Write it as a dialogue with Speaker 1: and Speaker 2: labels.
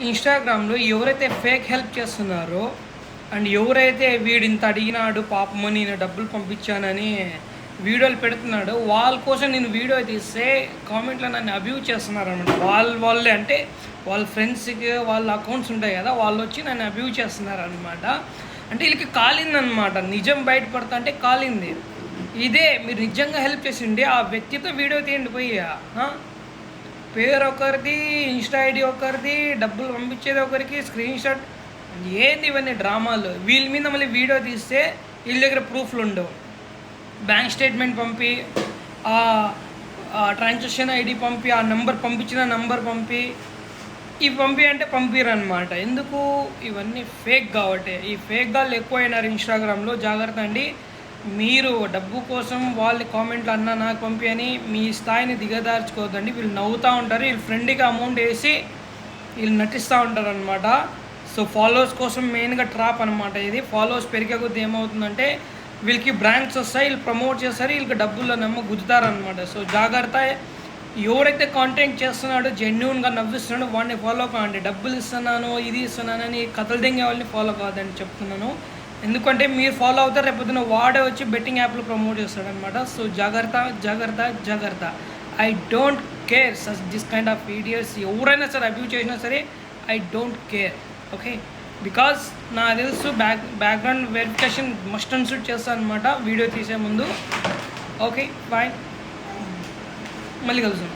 Speaker 1: ఇన్స్టాగ్రామ్లో ఎవరైతే fake help చేస్తున్నారో అండ్ ఎవరైతే వీడు ఇంత అడిగినాడు పాపమని నేను డబ్బులు పంపించానని వీడియోలు పెడుతున్నాడు వాళ్ళ కోసం నేను వీడియో తీస్తే కామెంట్లో నన్ను అబ్యూజ్ చేస్తున్నారు అనమాట వాళ్ళ వాళ్ళే అంటే వాళ్ళ ఫ్రెండ్స్కి వాళ్ళ అకౌంట్స్ ఉంటాయి కదా వాళ్ళు వచ్చి నన్ను అబ్యూజ్ చేస్తున్నారు అనమాట అంటే వీళ్ళకి కాలిందనమాట నిజం బయటపడతా అంటే కాలింది. ఇదే మీరు నిజంగా హెల్ప్ చేసిండే ఆ వ్యక్తితో వీడియో తీయండి పోయి పేరు ఒకరిది ఇన్స్టా ఐడి ఒకరిది డబ్బులు పంపించేది ఒకరికి స్క్రీన్ షాట్. ఏంది ఇవన్నీ డ్రామాలు? వీళ్ళ మీద మళ్ళీ వీడియో తీస్తే వీళ్ళ దగ్గర ప్రూఫ్లు ఉండవు. బ్యాంక్ స్టేట్మెంట్ పంపి ఆ ట్రాన్సాక్షన్ ఐడి పంపి ఆ నెంబర్ పంపించిన నెంబర్ పంపి ఇవి పంపి అంటే పంపిరనమాట ఎందుకు? ఇవన్నీ ఫేక్ కాబట్టి. ఈ ఫేక్ గాళ్ళు ఎక్కువైనారు ఇన్స్టాగ్రామ్లో. జాగ్రత్త అండి. మీరు డబ్బు కోసం వాళ్ళ కామెంట్లు అన్నా నాకు పంపి అని మీ స్థాయిని దిగదార్చుకోవద్దండి. వీళ్ళు నవ్వుతూ ఉంటారు వీళ్ళు ఫ్రెండ్కి అమౌంట్ వేసి వీళ్ళు నటిస్తూ ఉంటారు అనమాట సో ఫాలోవర్స్ కోసం మెయిన్గా ట్రాప్ అనమాట ఇది. ఫాలోవర్స్ పెరిగే కొద్దీ ఏమవుతుందంటే వీళ్ళకి బ్రాండ్స్ వస్తాయి వీళ్ళు ప్రమోట్ చేస్తారు వీళ్ళకి డబ్బుల్లో నమ్మ గుద్దుతారనమాట సో జాగ్రత్త ఎవరైతే కాంటెంట్ చేస్తున్నాడో జెన్యున్గా నవ్విస్తున్నాడో వాడిని ఫాలో కావండి డబ్బులు ఇస్తున్నాను ఇది ఇస్తున్నానని కథలు దింగే వాళ్ళని ఫాలో కాదని చెప్తున్నాను. ఎందుకంటే మీరు ఫాలో అవుతారు రేపొద్దున వాడే వచ్చి బెట్టింగ్ యాప్లు ప్రమోట్ చేస్తాడనమాట సో జాగ్రత్త జాగ్రత్త జాగ్రత్త. I don't care such this kind of videos ఎవరైనా సరే అబ్యూజ్ చేసినా సరే I don't care okay because నా తెలుసు back background verification must and చేస్తాను అనమాట వీడియో తీసే ముందు. ఓకే బాయ్ మళ్ళీ కలుద్దాం.